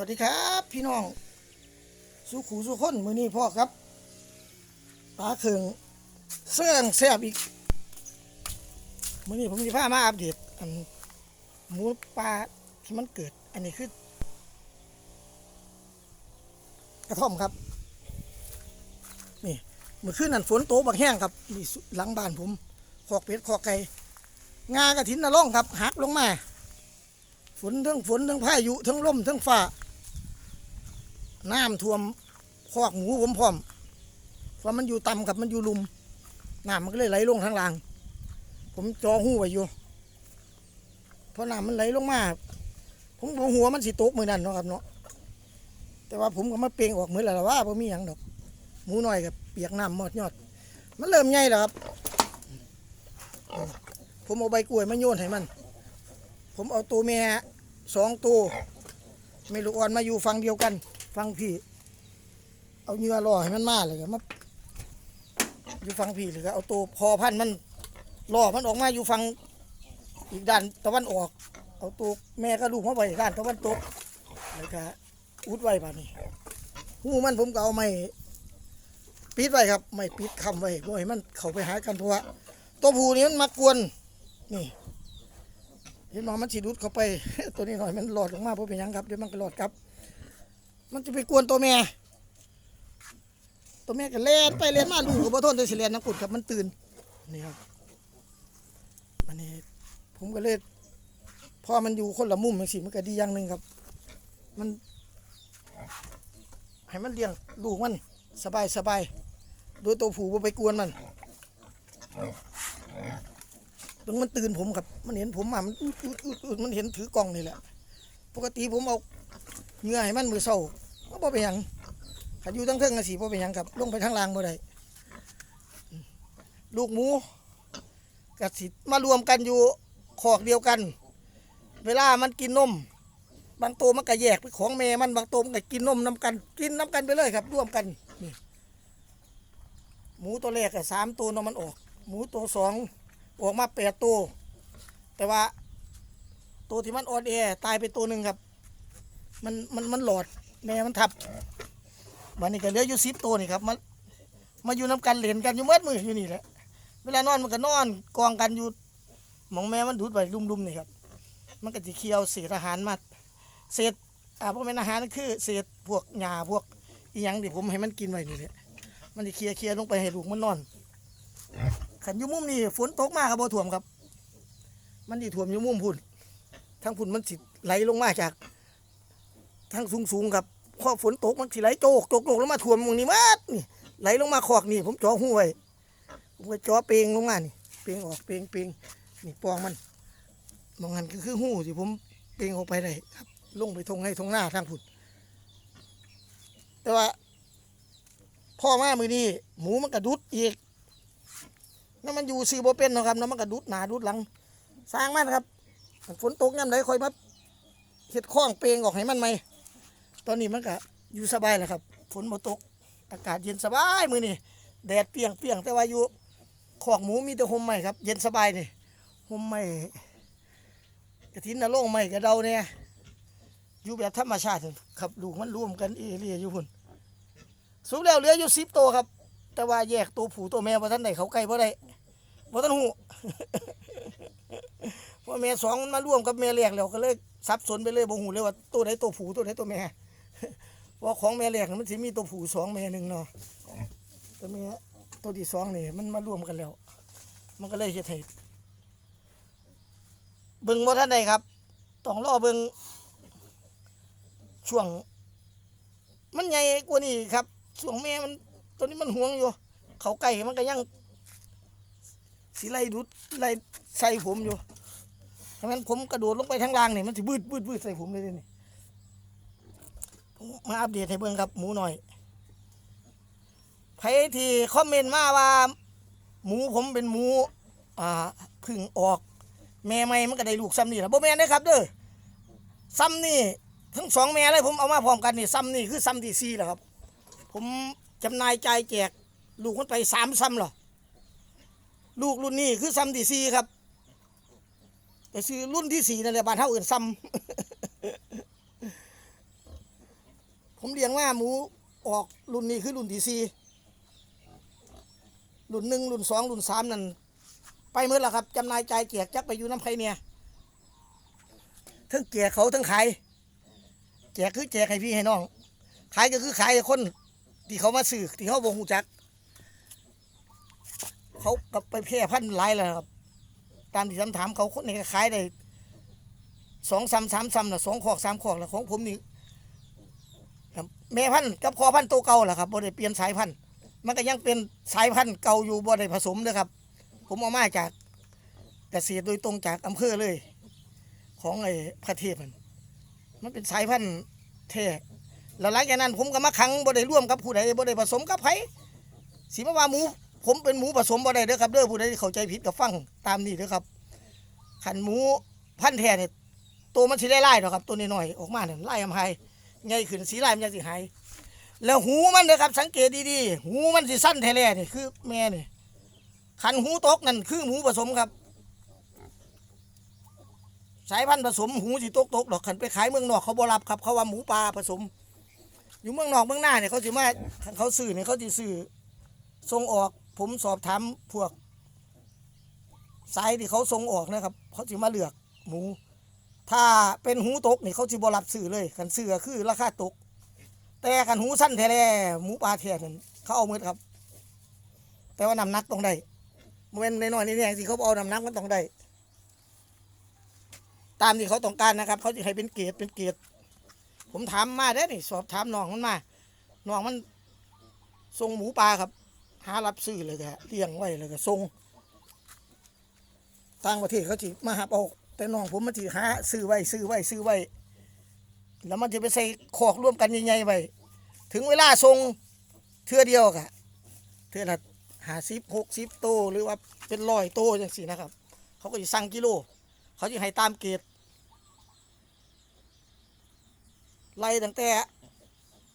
วัสดีครับ พี่น้องสู้ขู่สู้คนมือนี้พ่อครับปลาเคืองเสื่องแซ่บอีกมือนี้ผมจะพามาอัปเดตอันหมูปลาที่มันเกิด อันนี้คือกระท่อมครับ นี่เมื่อคืนนั้นฝนโตกบักแห้งครับนี่หลังบ้านผมขอกเป็ดขอกไก่งากระถินนร่องครับหักลงมาฝนทั้งฝนทั้งพายุทั้งลมทั้งฟ้า น้ำท่วมคอกหมูผมพร้อมเพราะมันอยู่ต่ำกับมันอยู่ลุมน้ำมันก็เลยไหลลงทางล่าง ผมจอหูไว้อยู่เพราะน้ำมันไหลลงมาผมบอหัวมันสิตกมือนั่นเนาะครับเนาะแต่ว่าผมก็มาเปลงออกมือแล้วล่ะว่าผมมีอย่างดอกหมูน้อยกับเปียกน้ำหมดยอด มันเริ่มใหญ่แล้วครับ ผมเอาใบกล้วยมาโยนให้มัน ผมเอาตัวแม่สองตัวไม่ลูกอ่อนมาอยู่ฝั่งเดียวกัน ฝั่งพี่ เอาเหงื่อล่อให้มันมาเลยก็มาอยู่ฝั่งพี่เลยก็เอาตัวพอพันธุ์มันล่อมันออกมาอยู่ฝั่งอีกด้านตะวันออก เอาตัวแม่ก็ลูกมาไว้ด้านตะวันตกแล้วก็อุดไว้ป่านี้หูมันผมก็เอาไม้ปิดไว้ครับ ไม่ปิดคำไว้บ่ให้มันเข้าไปหากันเพราะว่าตัวผู้นี้มันมากวนนี่เห็นหมอมันสีดุดเข้าไป ตัวนี้หน่อยมันหลอดออกมาเพราะเป็นยังครับเดี๋ยวมันก็หลอดครับ มันจะไปกวนตัวแม่ ตัวแม่ก็เล่นไปเล่นมาลูกก็บ่ทนตัวสิเล่นน้ำกุดครับมันตื่นนี่ครับอันนี้ผมก็เลยพอมันอยู่คนละมุมจังสิมันก็ดีอย่างหนึ่งครับ มันให้มันเลี้ยงลูกมันสบายสบายโดยตัวผูบ่ไปกวนมันถึงมันตื่นผมครับ มันเห็นผมมามันมันเห็นถือกล้องนี่แหละ ปกติผมเอา เงื่อให้มันมือเศร้าก็บ่เป็นหยังขันอยู่ทั้งเทิงกันสิบ่เป็นหยังครับลงไปข้างล่างบ่ได้ลูกหมูกับสิมารวมกันอยู่ขอกเดียวกัน เวลามันกินนม บางตัวมันก็แยกไปของแม่มันบางตัวมันก็กินนมน้ำกัน กินน้ำกันไปเลยครับ ร่วมกันนี่หมูตัวแรกอะสามตัวนมมันออก หมูตัวสองออกมาแปดตัวแต่ว่าตัวที่มันอ่อนแอตายไปตัวหนึ่งครับ มันมันมันหลอดแม่มันทับวันนี้ก็เหลืออยู่สิบตัวนี่ครับมามาอยู่น้ำกันเหรียญกันอยู่เมื่อมืออยู่นี่แหละเวลานอนมันก็นอนกองกันอยู่หมองแม่มันดูดไปดุมๆนี่ครับ มันก็จะเคี้ยวเศษอาหารมาเศษอ่าพวกเป็นอาหารนั่นคือเศษพวกหญ้าพวกอีหยังที่ผมให้มันกินไว้นี่แหละมันจะเคลียร์เคลียร์ลงไปให้ลูกมันนอนขันอยูมุมนี่ฝนตกมากครับบ่ท่วมครับ มันดีท่วมอยูมุมพุ่นทั้งพุ่นมันสิไหลลงมาจาก ทั้งสูงสูงครับพอฝนตกมันสิไหลโจกโจกโจกลงมาท่วมตรงนี้มัดนี่ไหลลงมาขอกนี่ ผมจ่อหูไว้ผมก็จ่อเปงลงมานี่เปงออกเปงเปงนี่ปองมันมองหันก็คือหูที่ผมเปงออกไปได้ครับ ลงไปทงให้ทงหน้าทางพุ่นแต่ว่า พ่อมามือนี้หมูมันกระดุดอีกน้ำมันอยู่ซื้อบ่เป็นนะครับน้ำมันก็ดูดหนาดูดหลัง สร้างมันครับฝนตกยามใดค่อยมาเฮ็ดข้องเปงออกให้มันไหม ตอนนี้มันก็อยู่สบายแหละครับ ฝนบ่ตก อากาศเย็นสบายมื้อนี้แดดเปียงเปียงแต่ว่าอยู่ขอกหมูมีแต่ห่มใหม่ครับ เย็นสบายนี่ห่มใหม่กระถินนรงค์ใหม่กระเดาเนี่ยอยู่แบบธรรมชาติครับลูกมันร่วมกันเอเรียอยู่พุ่นสุดแล้วเหลืออยู่10ตัวครับ แต่ว่าแยกตัวผูตัวแม่บ่ทันได้เขาใกล้บ่ได้บ่ทันหูเพราะแม่สองมันมาร่วมกับแม่แรกแล้วก็เลยสับสนไปเลยบ่หูเลยว่าตัวไหนตัวผูตัวไหนตัวแม่ เพราะของแม่แรกมันสิมีตัวผู้สองแม่หนึ่งเนาะตัวแม่ตัวที่สองนี่มันมาร่วมกันแล้ว มันก็เลยเฮ็ดให้เบิ่งบ่ทันได้ครับต้องรอเบิ่งช่วง มันใหญ่กว่านี้ครับช่วงแม่มันตัวนี้มันห่วงอยู่เขาไก่มันก็ยังสีไล่ดุดไล่ใส่ผมอยู่ดังนั้นผมกระโดดลงไปทางล่างนี่มันจะบืดบืดบืดใส่ผมเลยนี่ มาอัปเดตให้เบิ่งครับหมูหน่อยใครที่คอมเมนต์มาว่า หมูผมเป็นหมูอ่าพึ่งออก แม่ไม่มันก็ได้ลูกซ้ำนี่ละบ่แม่นเด้ครับเด้อซ้ำนี่ทั้งสองแม่เลยผมเอามาพร้อมกันนี่ซ้ำนี่คือซ้ำที่สี่แหละครับ ผมจำนายใจแจก ลูกมันไปสามซ้ำหรอลูกรุ่นนี้คือซ้ำที่สี่ครับไปซื้อรุ่นที่สี่นั่นแหละบ้านเท่าอื่นซ้ำ ผมเลี้ยงว่าหมูออกรุ่นนี้คือรุ่นที่สี่รุ่นหนึ่งรุ่นสองรุ่นสามนั่นไปเมื่อล้วครับจำนายจ่ายเกียกจักไปอยู่น้ำไผเนี่ยทั้งเกียกเขาทั้งขายแจกคือแจกให้พี่ให้น้องขายก็คือขายให้คนที่เขามาซื้อที่เขาบ่ฮู้จัก เขากับไปแพร่พันธุ์หลายแล้วครับ ตามที่คำถามเขาคนนี้ขายได้สองซ้ำสามซ้ำละสองขอกสามขอกละของผมนี่ ครับ แม่พันธุ์กับคอพันธุ์ตัวเก่าแหละครับบ่ได้เปลี่ยนสายพันธุ์มันก็ยังเป็นสายพันธุ์เก่าอยู่บ่ได้ผสมเลยครับ ผมเอามาจากเกษตรโดยตรงจากอำเภอเลย ของไอ้พระเทพมันมันเป็นสายพันธุ์แท้แล้วหลังจากนั้น ผมก็มาขังบ่ได้ร่วมกับผู้ใดบ่ได้ผสมกับไผสิมาว่าหมู ผมเป็นหมูผสมบ่ได้เด้อครับเด้อผู้ใดเข้าใจผิดก็ฟังตามนี้เด้อครับขันหมูพันธุ์แท้เนี่ยตัวมันสิได้ไล่ดอกครับ ตัวน้อยๆออกมาเนี่ยไล่อำไพ ใหญ่ขึ้นสีไล่มันจะสิหายแล้วหูมันเด้อครับ สังเกตดีๆหูมันสิสั้นแท้ๆนี่คือ แม่นี่ขันหูตกนั่นคือหมูผสมครับ สายพันธุ์ผสมหูสิตกตกๆดอกขันไปขายเมืองนอกเขาบรับครับเขาว่าหมูปลาผสม อยู่เมืองนอกเมืองหน้าเนี่ยเขาสิมาเขาซื้อเนี่ยเขาสิซื้อส่งออกผมสอบถามพวกสายที่เขาส่งออกนะครับเขาจะมาเลือกหมู ถ้าเป็นหูตกนี่เขาจะบรับซื้อเลยกันซื้อก็คือราคาตก แต่กันหูสั้นแท้ๆหมูปลาแท้นั่นเขาเอาเมือครับ แต่ว่าน้ำหนักต้องได้เว้นน้อยๆนี่เนี่ยที่เขาเอาน้ำหนักมันต้องได้ตามที่เขาต้องการนะครับ เขาจะให้เป็นเกรดเป็นเกรดผมถามมาได้นี่สอบถามน้องมันมาน้องมันส่งหมูปลาครับ หารับซื้อเลยก็เลี้ยงไว้เลยก็ส่งต่างประเทศเขาจิมาหาเอา แต่น้องผมมันจิหาซื้อไว้ซื้อไว้ซื้อไว้ แล้วมันจะไปใส่ขอกร่วมกันใหญ่ๆไว้ถึงเวลาส่งเทื่อเดียวกะเทื่อละหาสิบหกสิบโตหรือว่าเป็นร้อยโตอย่างสี่นะครับ เขาก็จะสั่งกิโล เขาจะให้ตามเกรดไล่ตั้งแต่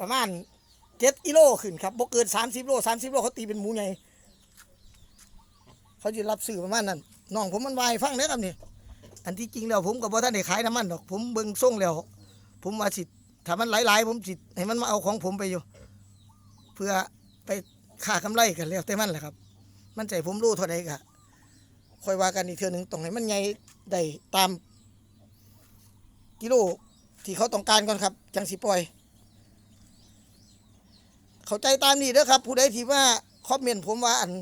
ประมาณเจ็ดกิโลขึ้นครับบ่เกินสามสิบโลสามสิบโลเขาตีเป็นหมูใหญ่เขาจะรับซื้อประมาณนั้นน้องผมมันวายฟังเด้อครับนี่ อันที่จริงแล้วผมกับบ่อท่านได้ขายน้ำมันดอก ผมเบิ่งส่งแล้ว ผมว่าสิถ้ามันหลายๆ ผมสิให้มันมาเอาของผมไปอยู่ เพื่อไปค่ากำไรกันแล้วแต่มันแหละครับ มันใจผมรู้เท่าใดกะคอยว่ากันอีกเทื่อหนึงต้องให้มันใหญ่ได้ตาม กิโลที่เขาต้องการก่อนครับ จังสิปล่อย เข้าใจตามนี้เด้อครับ ผู้ใดที่ว่าคอมเมนต์ผมว่าอัน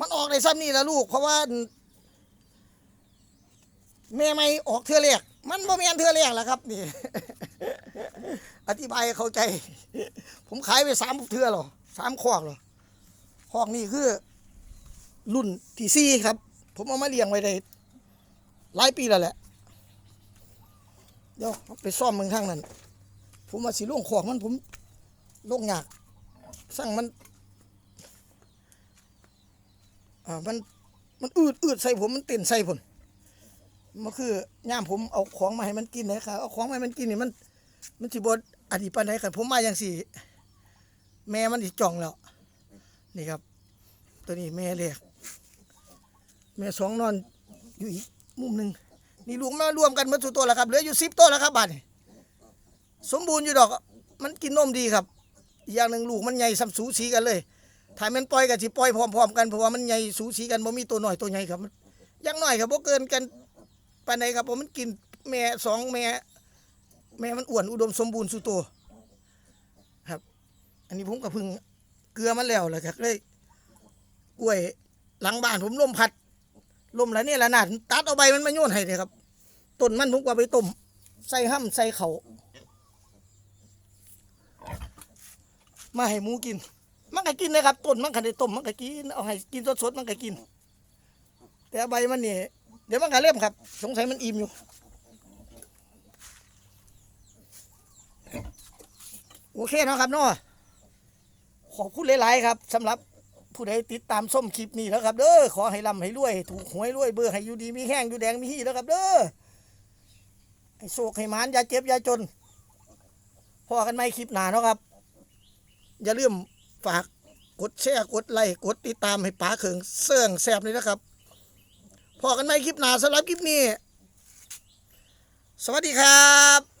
มันออกในซ้ำนี่ละลูก เพราะว่า แม่ไม่ออกเทือแรกมันบ่แม่นเทือแรกแล้วครับ นี่ อธิบายเข้าใจ ผมขายไปสามเทือหรอสามคอกหรอคอกนี่คือ รุ่นที่สี่ครับ ผมเอามาเลี้ยงไว้ได้หลายปีแล้วแหละเดี๋ยวไปซ่อมเมืองข้างนั้น ผมมาสิล่วงขอกมันผมโรคยากสั่งมันอ่ามันมันอืดอืดใส่ผมมันเต้นใส่ผม มันคือย่ามผมเอาของมาให้มันกินนะครับเอาของมาให้มันกินนี่มัน มันสิบดอดีปานใดกันผมมาอย่างสี่ แม่มันสิจ่องแล้ว นี่ครับ ตัวนี้แม่เรียกแม่สองนอนอยู่อีกมุมหนึ่งนี่ลูกมารวมกันมาสู่ตัวแล้วครับเหลืออยู่สิบตัวแล้วครับบ้านนี้สมบูรณ์อยู่ดอก มันกินนมดีครับอย่างหนึ่งลูกมันใหญ่สัมสูสีกันเลยถ้ามันปล่อยกันสิปล่อยพร้อมๆกันเพราะว่ามันใหญ่สูสีกันบ่มีตัวหน่อยตัวใหญ่ครับยังหน้อยครับบ่เกินกัน ปานใดครับเพราะมันกินแม่สองแม่ แม่มันอ้วนอุดมสมบูรณ์สุโตวครับ อันนี้ผมก็เพึ่งเกลือมันแล้วแหละครับเลยกล้วยหลังบ้านผมลมพัดลมแล้วเนี่ยละนาดตัดเอาใบมันมาโยนให้เลยครับต้นมันผมก็เอาไปต้มใส่ห้ำใส่เขามาให้หมูกิน มันก็กินนะครับต้นมันก็ได้ต้มมันก็กินเอาให้กินสดๆมันก็กิน แต่ใบมันนี่ เดี๋ยวมันก็เริ่มครับ สงสัยมันอิ่มอยู่โอเคเนาะครับเนาะขอบคุณหลายๆครับสำหรับผู้ใดติดตามส้มคลิปนี้แล้วครับเด้อขอให้ร่ำให้รวย ถูกหวยรวยเบอร์ให้อยู่ดีมีแห้งอยู่แดงมีฮี่แล้วครับเด้อให้โศกให้หมานอย่าเจ็บอย่าจนพอกันไหมคลิปหนาเนาะครับ อย่าลืมฝากกดแชร์กดไลค์กดติดตามให้ป๋าเขิงเสื่องแซบเลยนะครับ พอกันไหมคลิปหน้าสำหรับคลิปนี้ สวัสดีครับ